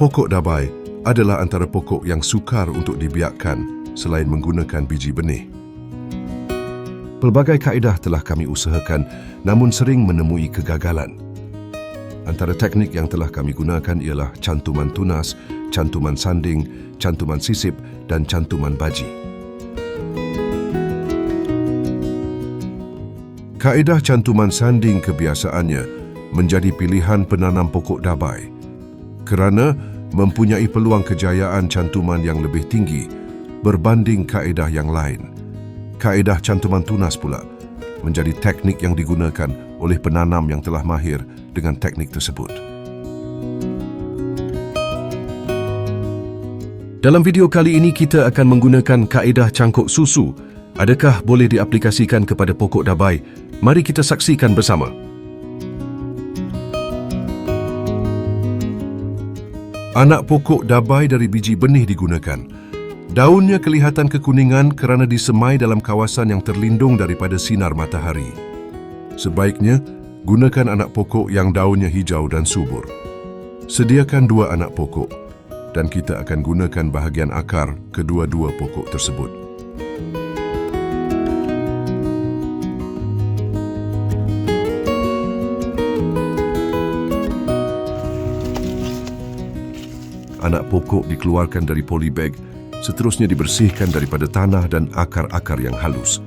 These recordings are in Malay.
Pokok dabai adalah antara pokok yang sukar untuk dibiakkan selain menggunakan biji benih. Pelbagai kaedah telah kami usahakan namun sering menemui kegagalan. Antara teknik yang telah kami gunakan ialah cantuman tunas, cantuman sanding, cantuman sisip dan cantuman baji. Kaedah cantuman sanding kebiasaannya menjadi pilihan penanam pokok dabai kerana mempunyai peluang kejayaan cantuman yang lebih tinggi berbanding kaedah yang lain. Kaedah cantuman tunas pula menjadi teknik yang digunakan oleh penanam yang telah mahir dengan teknik tersebut. Dalam video kali ini kita akan menggunakan kaedah cangkuk susu. Adakah boleh diaplikasikan kepada pokok dabai? Mari kita saksikan bersama. Anak pokok dabai dari biji benih digunakan. Daunnya kelihatan kekuningan kerana disemai dalam kawasan yang terlindung daripada sinar matahari. Sebaiknya, gunakan anak pokok yang daunnya hijau dan subur. Sediakan dua anak pokok dan kita akan gunakan bahagian akar kedua-dua pokok tersebut. Anak pokok dikeluarkan dari polybag, seterusnya dibersihkan daripada tanah dan akar-akar yang halus.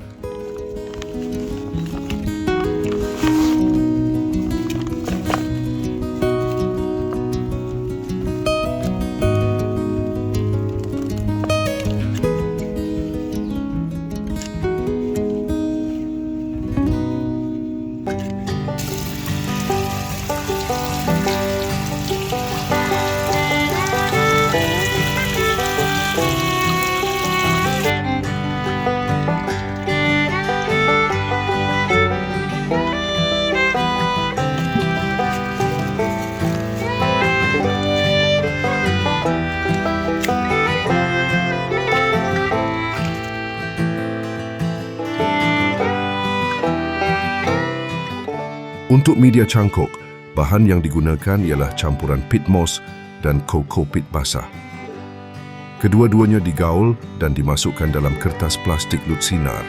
Untuk media cangkuk, bahan yang digunakan ialah campuran pit moss dan cocoa pit basah. Kedua-duanya digaul dan dimasukkan dalam kertas plastik lut sinar.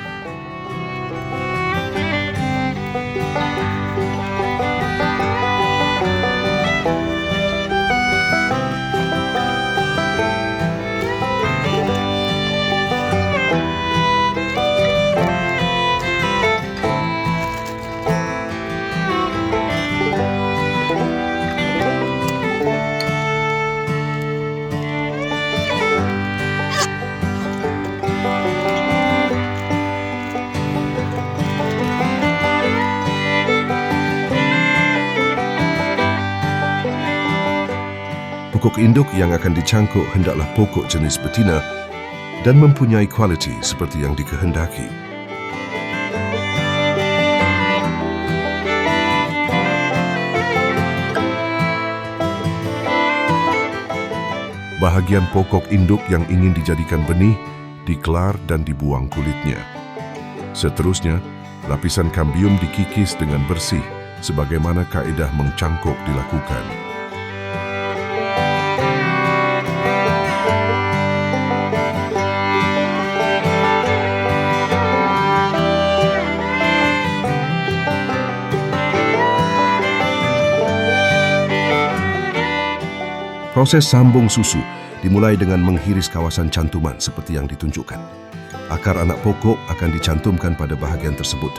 Induk yang akan dicangkuk hendaklah pokok jenis betina dan mempunyai kualiti seperti yang dikehendaki. Bahagian pokok induk yang ingin dijadikan benih dikelar dan dibuang kulitnya. Seterusnya, lapisan kambium dikikis dengan bersih sebagaimana kaedah mengcangkuk dilakukan. Proses sambung susu dimulai dengan menghiris kawasan cantuman seperti yang ditunjukkan. Akar anak pokok akan dicantumkan pada bahagian tersebut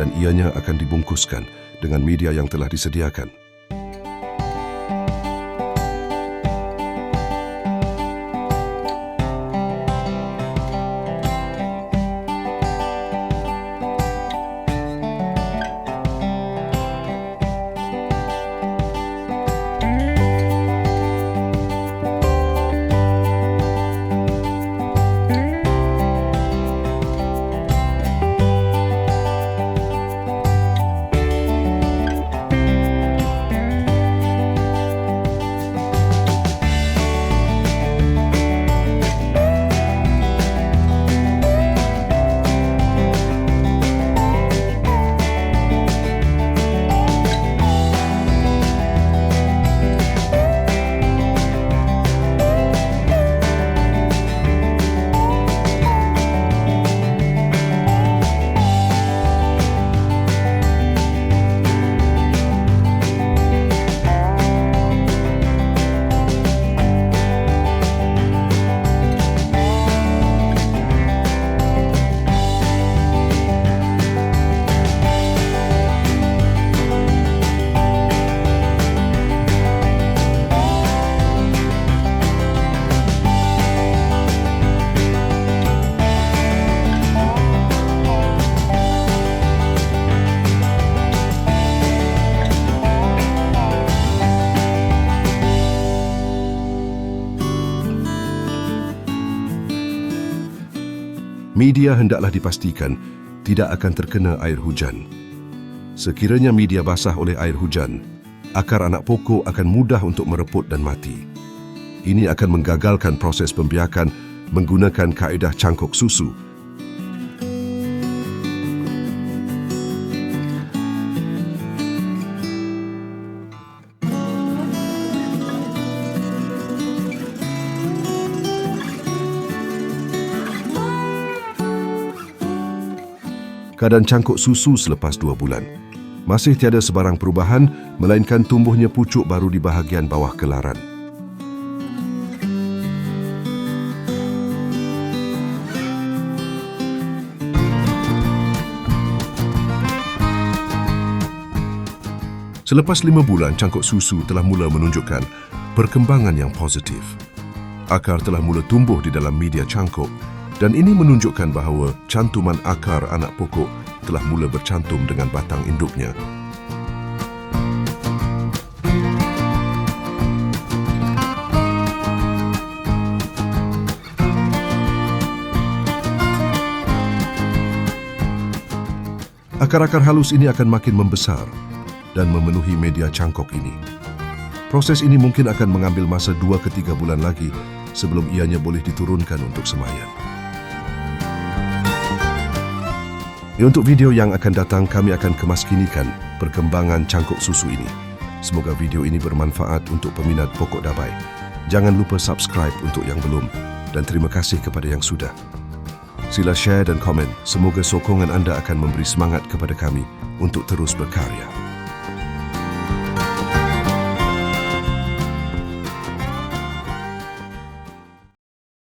dan ianya akan dibungkuskan dengan media yang telah disediakan. Media hendaklah dipastikan tidak akan terkena air hujan. Sekiranya media basah oleh air hujan, akar anak pokok akan mudah untuk mereput dan mati. Ini akan menggagalkan proses pembiakan menggunakan kaedah cangkok susu. Keadaan cangkok susu selepas dua bulan. Masih tiada sebarang perubahan, melainkan tumbuhnya pucuk baru di bahagian bawah kelaran. Selepas lima bulan, cangkok susu telah mula menunjukkan perkembangan yang positif. Akar telah mula tumbuh di dalam media cangkok dan ini menunjukkan bahawa cantuman akar anak pokok telah mula bercantum dengan batang induknya. Akar-akar halus ini akan makin membesar dan memenuhi media cangkok ini. Proses ini mungkin akan mengambil masa dua ke tiga bulan lagi sebelum ianya boleh diturunkan untuk semayan. Untuk video yang akan datang, kami akan kemaskinikan perkembangan cangkok susu ini. Semoga video ini bermanfaat untuk peminat pokok dabai. Jangan lupa subscribe untuk yang belum dan terima kasih kepada yang sudah. Sila share dan komen. Semoga sokongan anda akan memberi semangat kepada kami untuk terus berkarya.